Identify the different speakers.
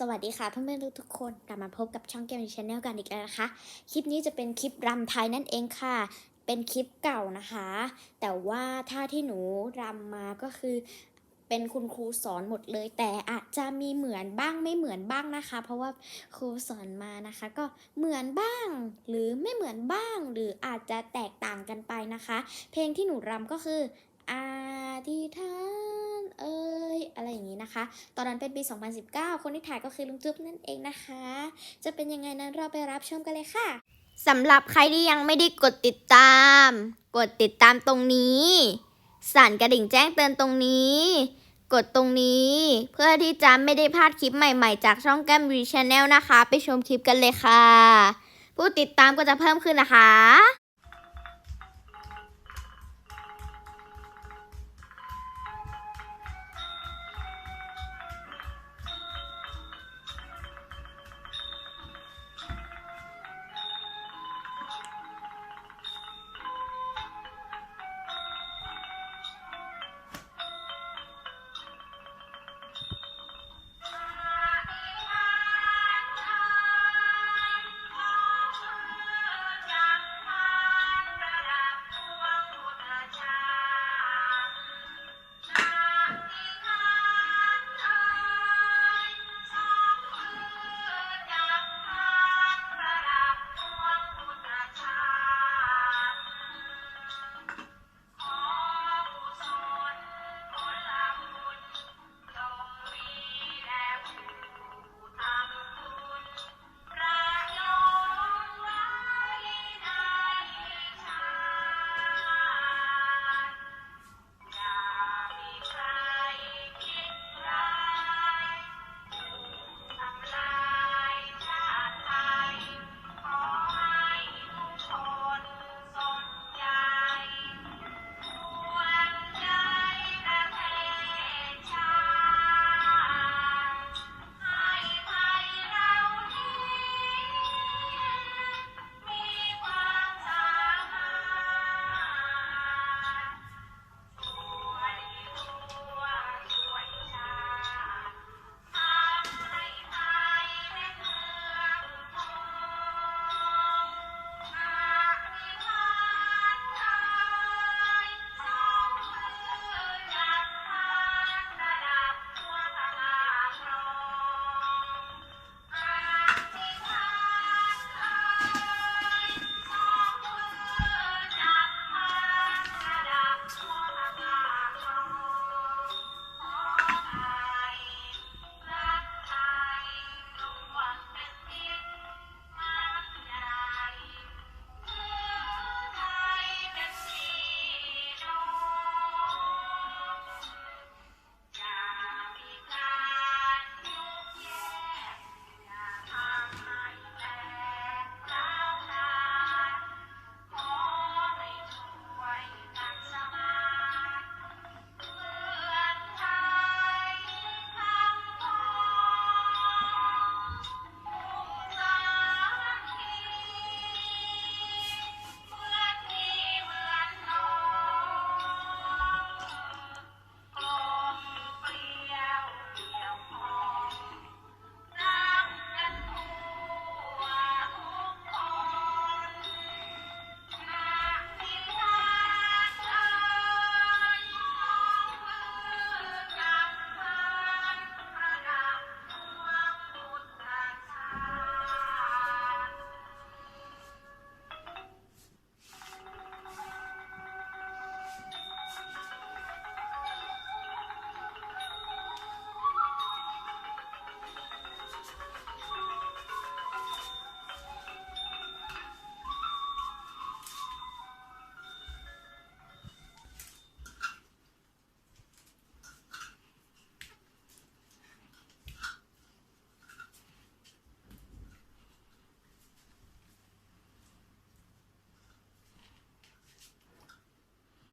Speaker 1: สวัสดีค่ะเพื่อนๆทุกๆคนกลับมาพบกับช่องเกมชาแนลกันอีกแล้วนะคะ คลิปนี้จะเป็นคลิปรำไทยนั่นเองค่ะ เป็นคลิปเก่านะคะ แต่ว่าท่าที่หนูรำมาก็คือ เป็นคุณครูสอนหมดเลย แต่อาจจะมีเหมือนบ้างไม่เหมือนบ้างนะคะ เพราะว่าครูสอนมานะคะ ก็เหมือนบ้าง หรือไม่เหมือนบ้าง หรืออาจจะแตกต่างกันไปนะคะ เพลงที่หนูรำก็คืออาธิษฐานเอ้ยอะไรอย่างนี้ นะคะ ตอนนั้นเป็นปี 2019 คนที่ถ่ายก็คือลุงจุ๊บนั่นเองนะคะ จะเป็นยังไงนั้นเราไปรับชมกันเลยค่ะ
Speaker 2: สำหรับใครที่ยังไม่ได้กดติดตาม กดติดตามตรงนี้ สั่นกระดิ่งแจ้งเตือนตรงนี้ กดตรงนี้ เพื่อที่จะไม่ได้พลาดคลิปใหม่ๆ จากช่องแก้มวีชาแนลนะคะ ไปชมคลิปกันเลยค่ะ ผู้ติดตามก็จะเพิ่มขึ้นนะคะ